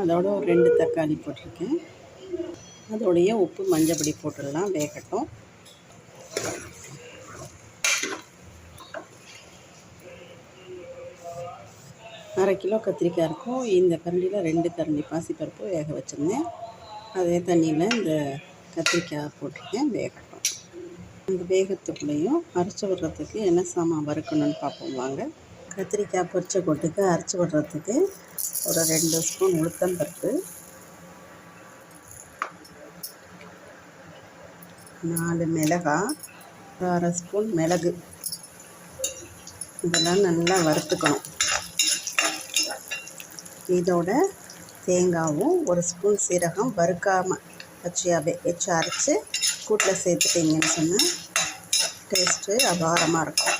அதோட ஒரு ரெண்டு தக்காளி போட்டிருக்கேன். அதோடைய உப்பு மஞ்சப்பொடி போட்டுடலாம் வேகட்டும். அரை கிலோ கத்திரிக்காய் இருக்கும். இந்த கரண்டியில் ரெண்டு கரண்டி பாசிப்பருப்பு வேக வச்சுருந்தேன். அதே தண்ணியில் இந்த கத்திரிக்காய் போட்டிருக்கேன் வேகட்டும். இந்த வேகத்துக்குள்ளேயும் அரைச்சி விடுறதுக்கு என்ன சாமான் வறுக்கணும்னு பார்ப்போம் வாங்க. கத்திரிக்காய் பொரிச்ச கொட்டுக்கு அரைச்சி விடுறதுக்கு ஒரு ரெண்டு ஸ்பூன் உளுத்தம்பருப்பு நாலு மிளகாய் ஒரு அரை ஸ்பூன் மிளகு. இதெல்லாம் நல்லா வறுத்துக்கணும். இதோட தேங்காவும் ஒரு ஸ்பூன் சீரகம் வறுக்காமல் பச்சையாகவே வச்சு அரைச்சி கூட்டில் சேர்த்துட்டிங்கன்னு சொன்னால் டேஸ்ட்டு அபாரமாக இருக்கும்.